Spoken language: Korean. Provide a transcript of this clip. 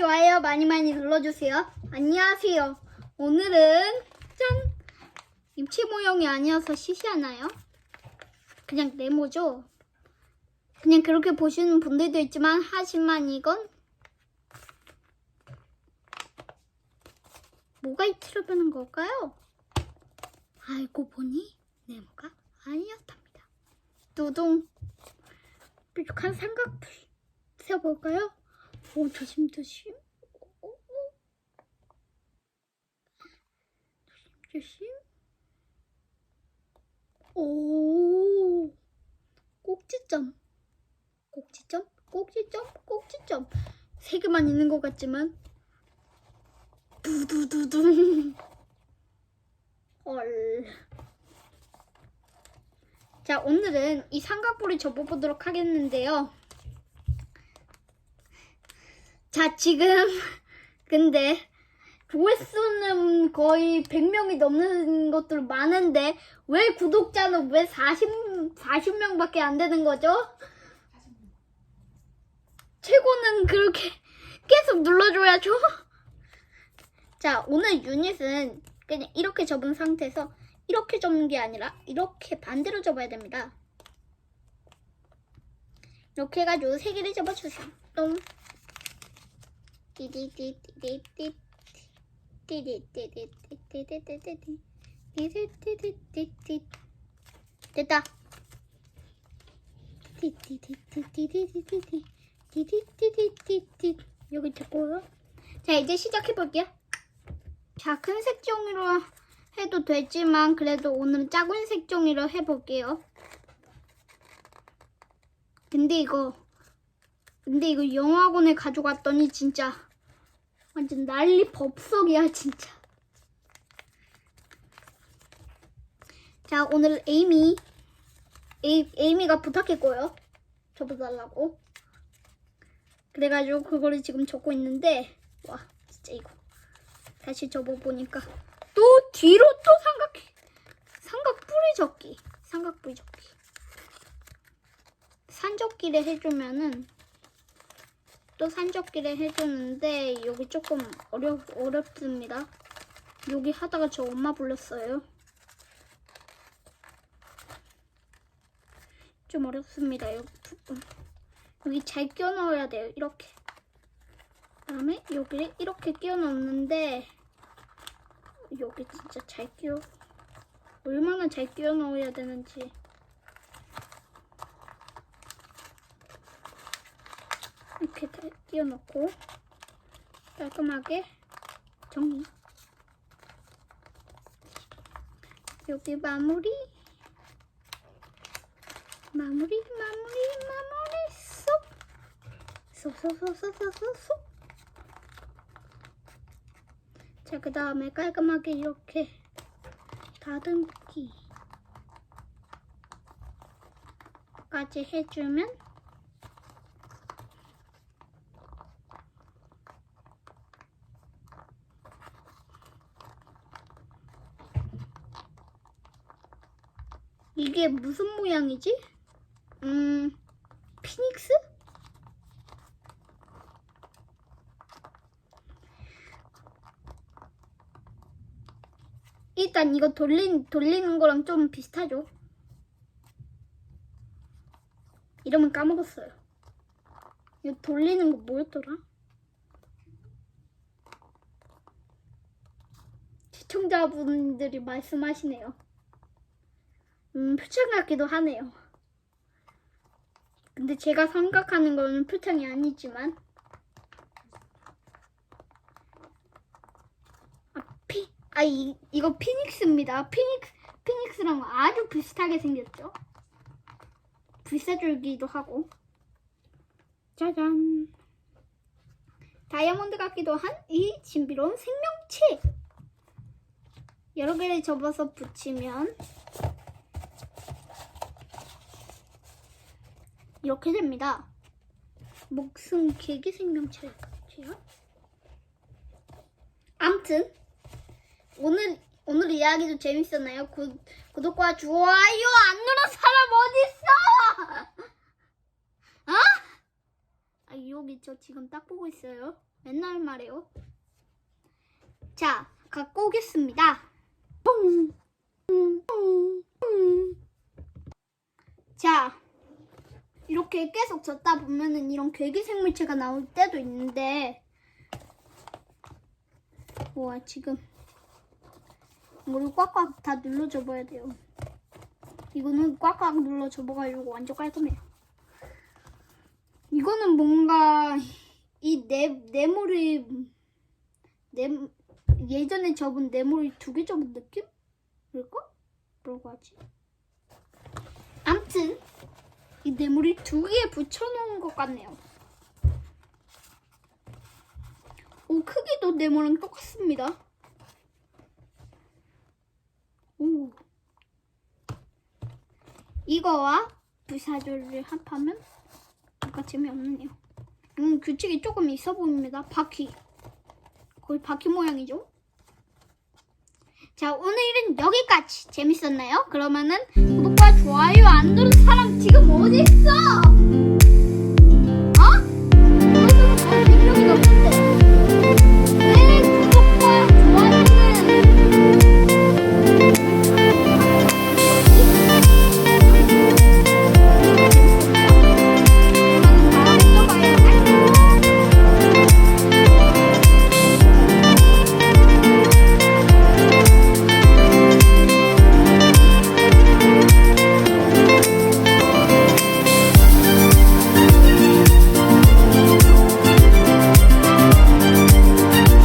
좋아요 많이 많이 눌러주세요. 안녕하세요. 오늘은 짠! 입체 모형이 아니어서 시시하나요? 그냥 네모죠? 그냥 그렇게 보시는 분들도 있지만 하지만 이건 뭐가 변한 걸까요? 알고 보니 네모가 아니었답니다. 두둥 뾰족한 삼각뿔 세워볼까요? 오 조심 조심. 오, 오, 오. 조심 조심. 오. 꼭지점. 꼭지점? 꼭지점? 꼭지점. 세 개만 있는 것 같지만. 두두두둥. 헐. 자, 오늘은 이 삼각뿔을 접어보도록 하겠는데요. 자, 지금, 근데, 조회수는 거의 100명이 넘는 것들 많은데, 왜 구독자는 왜 40, 40명밖에 안 되는 거죠? 최고는 그렇게 계속 눌러줘야죠. 자, 오늘 유닛은 그냥 이렇게 접은 상태에서 이렇게 접는 게 아니라 이렇게 반대로 접어야 됩니다. 이렇게 해가지고 세 개를 접어주세요. 똥. 됐다. 여기 됐고요. 자, 이제 시작해 볼게요. 자, 큰 색종이로 해도 되지만 그래도 오늘은 작은 색종이로 해볼게요. 근데 이거 근데 이거 영화관에 가져갔더니 진짜 완전 난리 법석이야 진짜. 자, 오늘 에이미 에이, 에이미가 부탁했고요. 접어달라고. 그래가지고 그거를 지금 적고 있는데 와 진짜 이거 다시 접어보니까 또 뒤로 또 삼각 삼각 뿌리 접기 삼각 뿌리 접기 산접기를 해주면은 또 산접기를 해주는데 여기 조금 어렵 어렵습니다. 여기 하다가 저 엄마 불렀어요. 좀 어렵습니다. 여기 여기 잘 끼워 넣어야 돼요. 이렇게. 그다음에 여기를 이렇게 끼워 넣는데 여기 진짜 잘 끼워 얼마나 잘 끼워 넣어야 되는지 이렇게 넣고 깔끔하게 정리. 여기 마무리. 마무리 마무리 마무리. 쏙 쏙쏙쏙쏙쏙쏙. 자, 그 다음에 깔끔하게 이렇게 다듬기. 까지 해주면 이게 무슨 모양이지? 음, 피닉스? 일단 이거 돌린, 돌리는 거랑 좀 비슷하죠? 이름은 까먹었어요. 이거 돌리는 거 뭐였더라? 시청자분들이 말씀하시네요. 음, 표창 같기도 하네요. 근데 제가 생각하는 거는 표창이 아니지만 피, 아, 이, 이거 피닉스입니다. 피닉스, 피닉스랑 아주 비슷하게 생겼죠? 불사줄기도 하고. 짜잔. 다이아몬드 같기도 한 이 신비로운 생명체. 여러 개를 접어서 붙이면 이렇게 됩니다. 목숨 개기 생명체예요. 암튼 오늘 오늘 이야기도 재밌었나요? 구, 구독과 좋아요 안 누른 사람 어디 있어? 어? 아 여기 저 지금 딱 보고 있어요. 맨날 말해요. 자, 갖고 오겠습니다. 이렇게 계속 젓다 보면은 이런 괴기 생물체가 나올 때도 있는데, 와, 지금 이거를 꽉꽉 다 눌러 접어야 돼요. 이거는 꽉꽉 눌러 접어가지고 완전 깔끔해요. 이거는 뭔가 이 네, 네모를 네, 예전에 접은 네모를 두 개 접은 느낌? 그럴까? 뭐라고 하지? 암튼 이 네모를 두개 붙여놓은 것 같네요. 오 크기도 네모랑 똑같습니다. 오 이거와 부사조를 합하면 뭔가 재미없네요. 음, 규칙이 조금 있어 보입니다. 바퀴. 거의 바퀴 모양이죠? 자, 오늘은 여기까지. 재밌었나요? 그러면은 구독과 좋아요